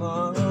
my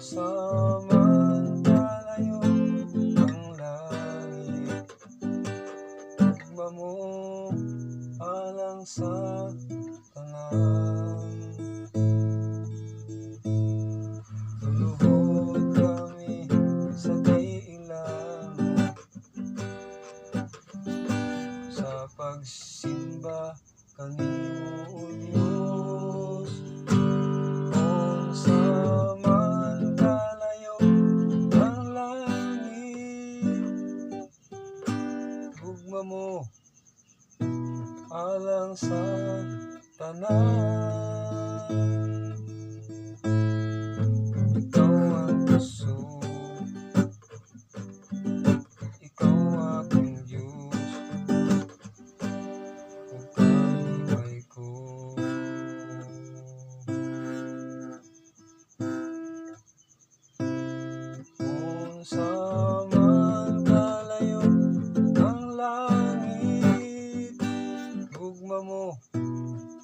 sama malayo ang langit. Tagba alang sa tanan Tuluhod kami sa kailang Sa pagsimba kanimo ulit ginagawa mo alang sa tanan.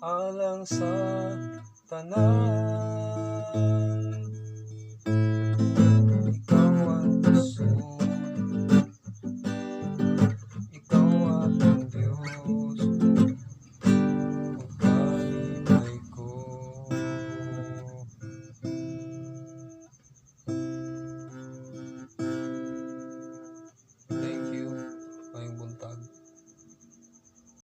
alang sa tanan.